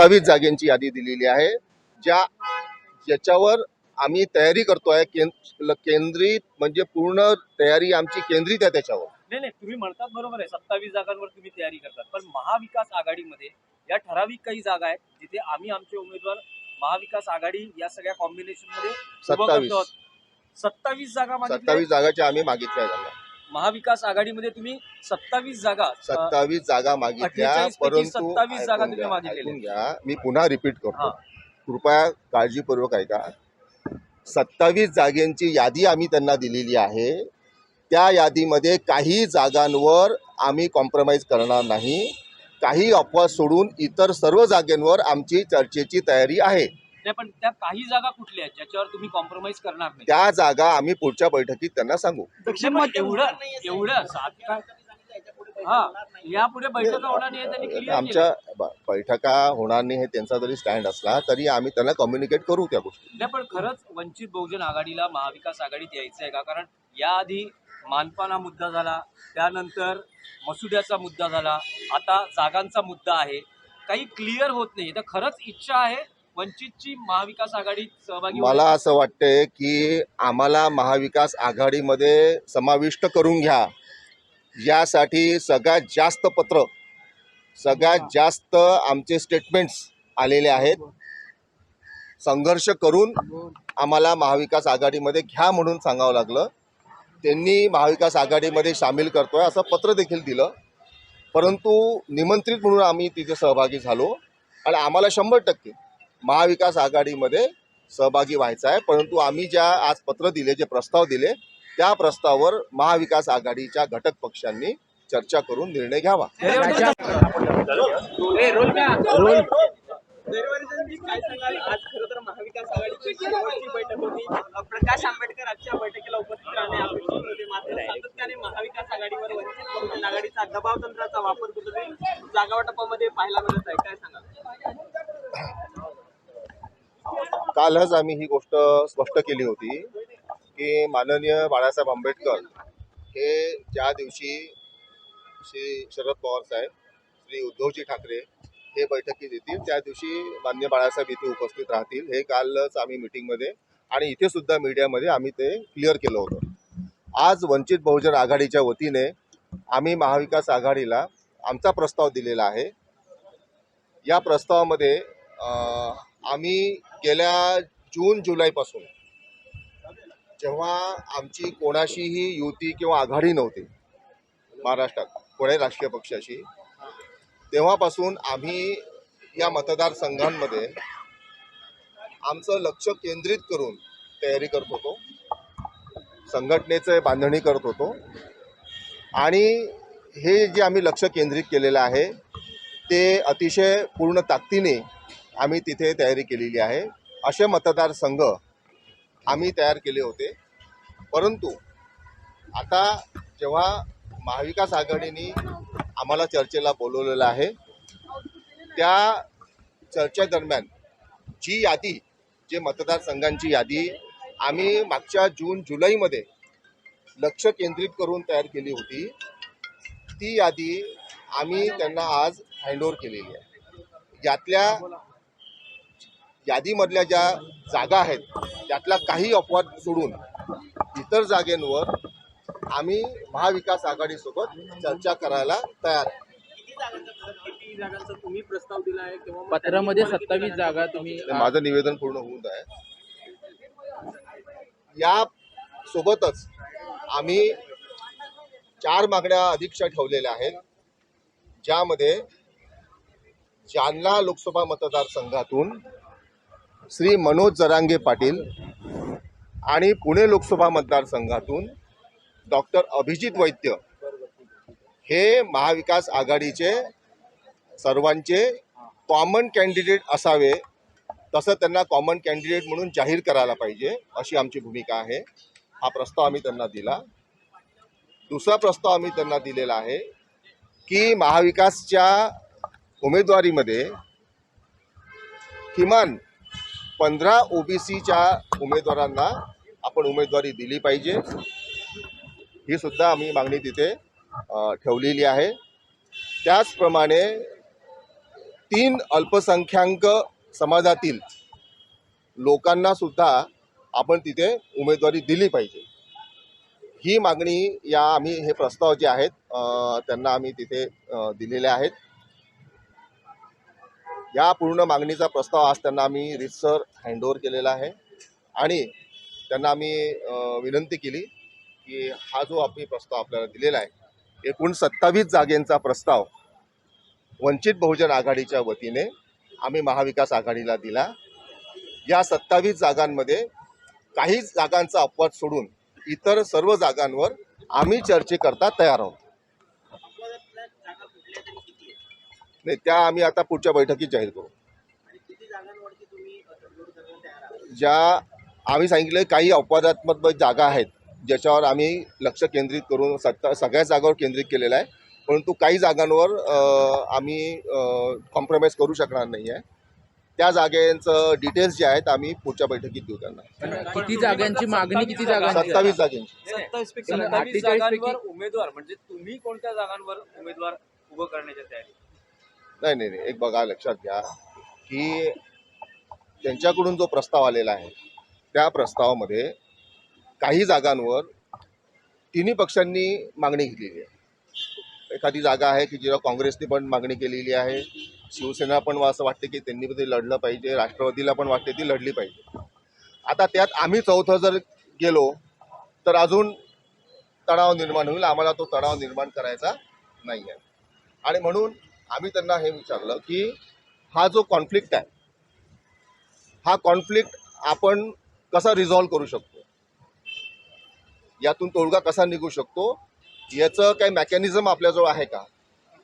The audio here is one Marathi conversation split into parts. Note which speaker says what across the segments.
Speaker 1: सत्तावीस जागेंची यादी दिलेली आहे ज्या ज्याच्यावर आम्ही तयारी करतोय केंद्र केंद्रित म्हणजे पूर्ण तयारी आमची केंद्रित आहे त्याच्यावर.
Speaker 2: नाही नाही तुम्ही म्हणतात बरोबर आहे सत्तावीस जागांवर तुम्ही तयारी करतात. पण महाविकास आघाडीमध्ये या ठराविक काही जागा आहेत जिथे आम्ही आमचे उमेदवार महाविकास आघाडी या सगळ्या कॉम्बिनेशनमध्ये
Speaker 1: सत्तावीस
Speaker 2: करतो. सत्तावीस. जागा
Speaker 1: सत्तावीस जागाच्या आम्ही मागितल्या त्यांना
Speaker 2: महाविकास आघाडीमध्ये तुम्ही सत्तावीस जागा
Speaker 1: सत्तावीस जागा मागितल्या
Speaker 2: 48 पैकी
Speaker 1: परंतु
Speaker 2: 27 जागा तुम्ही
Speaker 1: घ्या मी पुन्हा रिपीट करतो. कृपया काळजीपूर्वक ऐका. सत्तावीस जागेंची यादी आम्ही त्यांना दिलेली आहे. त्या यादीमध्ये काही जागांवर आम्ही कॉम्प्रोमाइज करणार नाही. काही अपवाद सोडून इतर सर्व जागेंवर आमची चर्चेची तयारी आहे.
Speaker 2: नाही पण त्या काही जागा कुठल्या आहेत ज्याच्यावर तुम्ही कॉम्प्रोमाइज करणार नाही?
Speaker 1: त्या जागा आम्ही पुढच्या बैठकीत त्यांना सांगू.
Speaker 2: पण एवढं एवढं सात हा यापुढे बैठका होणार नाही हे त्यांनी
Speaker 1: आमच्या ब- बैठका होणार नाही हे त्यांचा जरी स्टँड असला तरी आम्ही त्यांना कम्युनिकेट करू त्या गोष्टी.
Speaker 2: नाही पण खरंच वंचित बहुजन आघाडीला महाविकास आघाडीत यायचं आहे का? कारण याआधी मानपान हा मुद्दा झाला त्यानंतर मसुद्याचा मुद्दा झाला. आता जागांचा मुद्दा आहे. काही क्लिअर होत नाही. तर खरंच इच्छा आहे वंचितची महाविकास आघाडीत सहभागी
Speaker 1: मला असं वाटतंय की आम्हाला महाविकास आघाडीमध्ये समाविष्ट करून घ्या. यासाठी सगळ्यात जास्त पत्र सगळ्यात जास्त आमचे स्टेटमेंट्स आलेले आहेत. संघर्ष करून आम्हाला महाविकास आघाडीमध्ये घ्या म्हणून सांगावं लागलं. त्यांनी महाविकास आघाडीमध्ये सामील करतोय असं पत्र देखील दिलं. परंतु निमंत्रित म्हणून आम्ही तिथे सहभागी झालो. आणि आम्हाला शंभर टक्के महाविकास आघाडीमध्ये सहभागी व्हायचं आहे परंतु आम्ही ज्या आज पत्र दिले जे प्रस्ताव दिले त्या प्रस्तावावर महाविकास आघाडीच्या घटक पक्षांनी चर्चा करून निर्णय घ्यावा
Speaker 3: आज खरं तर महाविकास आघाडीची बैठक होती
Speaker 1: कालच आम्ही ही गोष्ट स्पष्ट केली होती की माननीय बाळासाहेब आंबेडकर हे ज्या दिवशी श्री शरद पवार साहेब श्री उद्धवजी ठाकरे हे बैठकीत येतील त्या दिवशी मान्य बाळासाहेब इथे उपस्थित राहतील. हे कालच आम्ही मिटिंगमध्ये आणि इथे सुद्धा मीडियामध्ये आम्ही ते क्लिअर केलं होतं. आज वंचित बहुजन आघाडीच्या वतीने आम्ही महाविकास आघाडीला आमचा प्रस्ताव दिलेला आहे. या प्रस्तावामध्ये आम्ही गेल्या जून जुलैपासून जेव्हा आमची कोणाशीही युती किंवा आघाडी नव्हती महाराष्ट्रात कोणाही राष्ट्रीय पक्षाशी तेव्हापासून आम्ही या मतदारसंघांमध्ये आमचं लक्ष केंद्रित करून तयारी करत होतो संघटनेचं बांधणी करत होतो आणि हे जे आम्ही लक्ष केंद्रित केलेलं आहे ते अतिशय पूर्ण ताकदीने आम्ही तिथे तयारी केलेली आहे. असे मतदारसंघ आम्ही तयार केले होते. परंतु आता जेव्हा महाविकास आघाडीने आम्हाला चर्चेला बोलवलेलं आहे त्या चर्चेदरम्यान जी यादी जे मतदारसंघांची यादी आम्ही मागच्या जून जुलैमध्ये लक्ष केंद्रित करून तयार केली होती. ती यादी आम्ही त्यांना आज हँडओव्हर केलेली आहे. यातल्या यादीमधल्या ज्या जागा आहेत त्यातल्या काही अपवाद सोडून इतर जागेंवर आम्ही महाविकास आघाडीसोबत चर्चा करायला तयार आहे.
Speaker 3: किती जागांचा किती जागांचा तुम्ही प्रस्ताव दिला आहे किंवा मग
Speaker 4: पत्रामध्ये सत्तावीस जागा तुम्ही
Speaker 1: माझं निवेदन पूर्ण होऊन आहे या सोबतच आम्ही चार मागण्या अधिकच्या ठेवलेल्या आहेत ज्यामध्ये जालना लोकसभा मतदारसंघातून श्री मनोज जरांगे पाटील आणि पुणे लोकसभा मतदारसंघातून डॉक्टर अभिजित वैद्य हे महाविकास आघाडीचे सर्वांचे कॉमन कॅन्डिडेट असावे तसं त्यांना कॉमन कॅन्डिडेट म्हणून जाहीर करायला पाहिजे अशी आमची भूमिका आहे. हा प्रस्ताव आम्ही त्यांना दिला. दुसरा प्रस्ताव आम्ही त्यांना दिलेला आहे की महाविकासच्या उमेदवारीमध्ये किमान पंधरा ओबीसीच्या उमेदवारांना आपण उमेदवारी दिली पाहिजे. ही सुद्धा आम्ही मागणी तिथे ठेवलेली आहे. त्याचप्रमाणे तीन अल्पसंख्याक समाजातील लोकांना सुद्धा आपण तिथे उमेदवारी दिली पाहिजे. ही मागणी या आम्ही हे प्रस्ताव जे आहेत त्यांना आम्ही तिथे दिलेले आहेत. या पूर्ण मागणीचा प्रस्ताव आज त्यांना आम्ही रितसर हँडओव्हर केलेला आहे. आणि त्यांना आम्ही विनंती केली की हा जो आपली प्रस्ताव आपल्याला दिलेला आहे एकूण सत्तावीस जागेंचा प्रस्ताव वंचित बहुजन आघाडीच्या वतीने आम्ही महाविकास आघाडीला दिला. या सत्तावीस जागांमध्ये काही जागांचा अपवाद सोडून इतर सर्व जागांवर आम्ही चर्चेकरता तयार आहोत. नाही त्या आम्ही आता पुढच्या बैठकीत जाहीर करू.
Speaker 3: आणि किती जागांवरती तुम्ही अ, तडजोड करायला तयार आहात
Speaker 1: ज्या आम्ही सांगितलं काही अपवादात्मक जागा आहेत ज्याच्यावर आम्ही लक्ष केंद्रित करून सत्ता सगळ्या जागावर केंद्रित केलेलं आहे. परंतु काही जागांवर आम्ही कॉम्प्रोमाइज करू शकणार नाही आहे त्या जागेचं डिटेल्स जे आहेत आम्ही पुढच्या बैठकीत देऊ त्यांना.
Speaker 4: किती जागांची मागणी किती जागांची?
Speaker 1: सत्तावीस जागेंची.
Speaker 3: सत्तावीस पैकी
Speaker 4: पण
Speaker 2: सत्तावीस
Speaker 4: 48 पैकी-
Speaker 2: जागांवर उमेदवार म्हणजे तुम्ही कोणत्या जागांवर उमेदवार उभं करण्याच्या तयारी
Speaker 1: नाही नाही नाही. एक बघा लक्षात घ्या की त्यांच्याकडून जो प्रस्ताव आलेला आहे त्या प्रस्तावामध्ये काही जागांवर तिन्ही पक्षांनी मागणी घेतलेली आहे. एखादी जागा आहे की जेव्हा काँग्रेसने पण मागणी केलेली आहे शिवसेना पण असं वाटते की त्यांनी पण ते लढलं पाहिजे राष्ट्रवादीला पण वाटते ती लढली पाहिजे. आता त्यात आम्ही चौथं जर गेलो तर अजून तणाव निर्माण होईल. आम्हाला तो तणाव निर्माण करायचा नाही आहे आणि म्हणून आम्ही त्यांना हे विचारलं की हा जो कॉन्फ्लिक्ट आहे हा कॉन्फ्लिक्ट आपण कसा रिझॉल्व करू शकतो? यातून तोडगा कसा निघू शकतो? याचं काही मॅकॅनिझम आपल्याजवळ आहे का?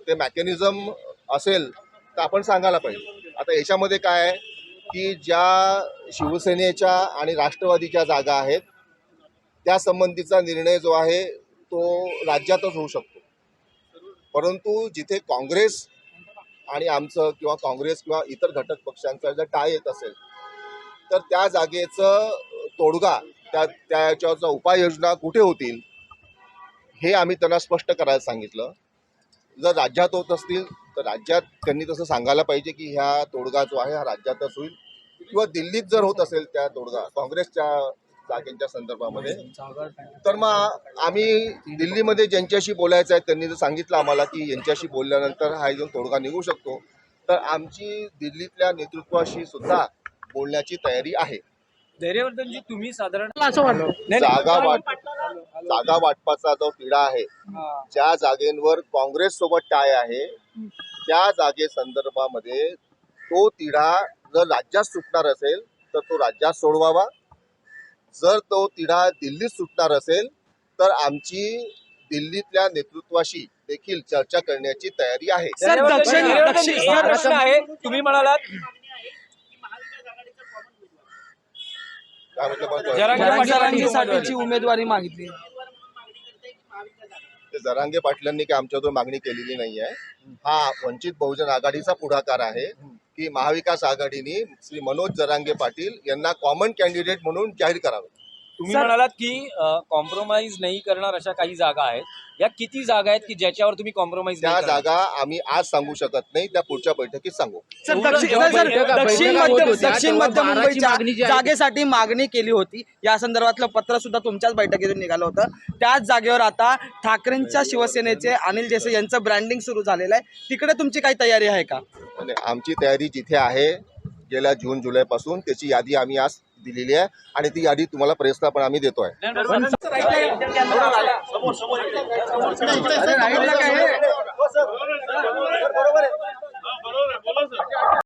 Speaker 1: ते मॅकॅनिझम असेल तर आपण सांगायला पाहिजे. आता याच्यामध्ये काय आहे की ज्या शिवसेनेच्या आणि राष्ट्रवादीच्या जागा आहेत त्या संबंधीचा निर्णय जो आहे तो राज्यातच होऊ शकतो. परंतु जिथे काँग्रेस आणि आमचं किंवा काँग्रेस किंवा इतर घटक पक्षांचा जर टाय येत असेल तर त्या जागेचं तोडगा त्या त्याच्यावरचा उपाययोजना कुठे होतील हे आम्ही त्यांना स्पष्ट करायला सांगितलं. जर राज्यात होत असतील तर राज्यात त्यांनी तसं सांगायला पाहिजे की ह्या तोडगा जो आहे हा राज्यातच होईल. किंवा दिल्लीत जर होत असेल त्या तोडगा काँग्रेसच्या जागेंच्या संदर्भामध्ये. तर मग आम्ही दिल्लीमध्ये ज्यांच्याशी बोलायचं आहे त्यांनी जर सांगितलं आम्हाला की यांच्याशी बोलल्यानंतर हा जो तोडगा निघू शकतो. तर आमची दिल्लीतल्या नेतृत्वाशी सुद्धा बोलण्याची तयारी आहे.
Speaker 2: धैर्यवर्धनजी तुम्ही साधारण
Speaker 4: असं वाटलं
Speaker 2: नाही,
Speaker 1: जागा वाट जागा वाटपाचा जो तिढा आहे ज्या जागेंवर काँग्रेस सोबत टाय आहे त्या जागे संदर्भामध्ये तो तिढा जर राज्यात सुटणार असेल तर तो राज्यात सोडवावा. जर तो तिढा दिल्लीत सुटणार असेल तर आमची दिल्लीतल्या नेतृत्वाशी देखील चर्चा करण्याची तयारी आहे.
Speaker 2: सर
Speaker 4: दक्षिण-
Speaker 2: दक्षिण
Speaker 4: दक्षिण-
Speaker 2: हा प्रश्न आहे तुम्ही म्हणालात? जरांगे उमेदवारी.
Speaker 4: उमेदवारी मागितली
Speaker 1: ते जरांगे पाटलांनी काही आमच्याजवळ मागणी केलेली नाही आहे हा वंचित बहुजन आघाडीचा पुढाकार आहे. की महाविकास आघाडीने श्री मनोज जरांगे पाटील यांना कॉमन कॅन्डिडेट म्हणून जाहीर करावे.
Speaker 2: तुम्ही म्हणालात की कॉम्प्रोमाइज नाही करणार अशा काही जागा आहेत. या किती जागा आहेत की ज्याच्यावर तुम्ही कॉम्प्रोमाइज
Speaker 1: त्या जागा आम्ही आज सांगू शकत नाही त्या पुढच्या बैठकीत सांगू.
Speaker 5: सर दक्षिण सर, मध्य दक्षिण मध्य मुंबईच्या जागेसाठी मागणी केली होती. या संदर्भातलं पत्र सुद्धा तुमच्याच बैठकीतून निघालं होतं. त्याच जागेवर आता ठाकरेंच्या शिवसेनेचे अनिल देसाई यांचं ब्रँडिंग सुरू झालेलं आहे. तिकडे तुमची काही तयारी आहे का?
Speaker 1: आणि आमची तयारी जिथे आहे गेल्या जून जुलैपासून त्याची यादी आम्ही आज दिलेली आहे आणि ती यादी तुम्हाला प्रेसला पण आम्ही
Speaker 3: देतोय. आहे.